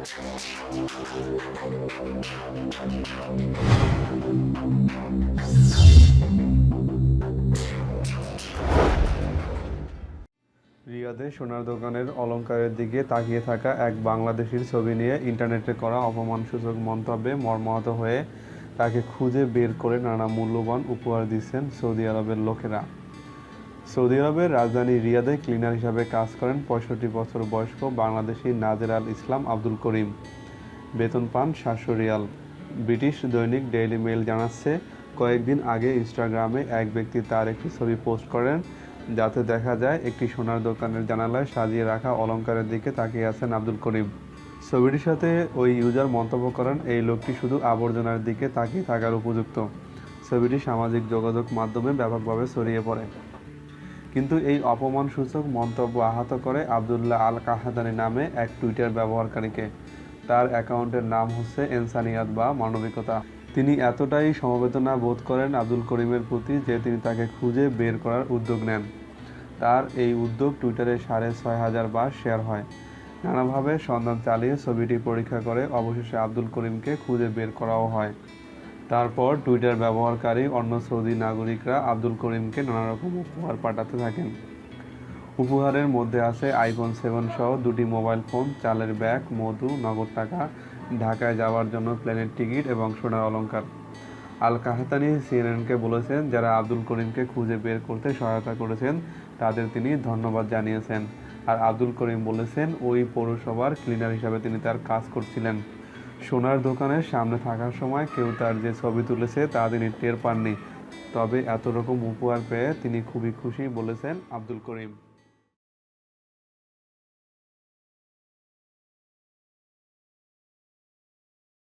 রিয়াদে সোনার দোকানের অলঙ্কারের দিকে তাকিয়ে থাকা এক বাংলাদেশির ছবি নিয়ে ইন্টারনেটে করা অপমানসূচক মন্তব্যে মর্মাহত হয়ে তাকে খুঁজে বের করে নানা মূল্যবান উপহার দিচ্ছেন সৌদি আরবের লোকেরা। সৌদি আরবের রাজধানী রিয়াদে ক্লিনার হিসাবে কাজ করেন পঁয়ষট্টি বছর বয়স্ক বাংলাদেশি নাজের আল ইসলাম আব্দুল করিম। বেতন পান সাতশো রিয়াল। ব্রিটিশ দৈনিক ডেইলি মেইল জানাচ্ছে, কয়েকদিন আগে ইনস্টাগ্রামে এক ব্যক্তি তার একটি ছবি পোস্ট করেন, যাতে দেখা যায় একটি সোনার দোকানের জানালায় সাজিয়ে রাখা অলঙ্কারের দিকে তাকিয়ে আছেন আব্দুল করিম। ছবিটির সাথে ওই ইউজার মন্তব্য করেন, এই লোকটি শুধু আবর্জনার দিকে তাকিয়ে থাকার উপযুক্ত। ছবিটি সামাজিক যোগাযোগ মাধ্যমে ব্যাপকভাবে ছড়িয়ে পড়ে। কিন্তু এই অপমানসূচক মন্তব্য আহত করে আবদুল্লাহ আল কাহাদানি নামে এক টুইটার ব্যবহারকারীকে। তার অ্যাকাউন্টের নাম হচ্ছে এনসানিয়াত বা মানবিকতা। তিনি এতটাই সমবেদনা বোধ করেন আব্দুল করিমের প্রতি যে তিনি তাকে খুঁজে বের করার উদ্যোগ নেন। তার এই উদ্যোগ টুইটারে সাড়ে ছয় হাজার বার শেয়ার হয়। নানাভাবে সন্ধান চালিয়ে ছবিটি পরীক্ষা করে অবশেষে আব্দুল করিমকে খুঁজে বের করাও হয়। তারপর টুইটার ব্যবহারকারী, অন্য সৌদি নাগরিকরা আব্দুল করিমকে নানা রকম উপহার পাঠাতে থাকেন। উপহারের মধ্যে আছে আইফোন সেভেন সহ দুটি মোবাইল ফোন চালের ব্যাগ, মধু, নগদ টাকা, ঢাকায় যাওয়ার জন্য প্লেনের টিকিট এবং সোনার অলংকার। আল কাহাতানি সিএনএনকে বলেছেন, যারা আব্দুল করিমকে খুঁজে বের করতে সহায়তা করেছেন, তাদের তিনি ধন্যবাদ জানিয়েছেন। আর আব্দুল করিম বলেছেন, ওই পৌরসভার ক্লিনার হিসাবে তিনি তার কাজ করছিলেন। সোনার দোকানের সামনে থাকার সময় কেউ তার যে ছবি তুলেছে তা তিনি টের পাননি। তবে এত রকম উপহার পেয়ে তিনি খুবই খুশি বলেছেন আব্দুল করিম।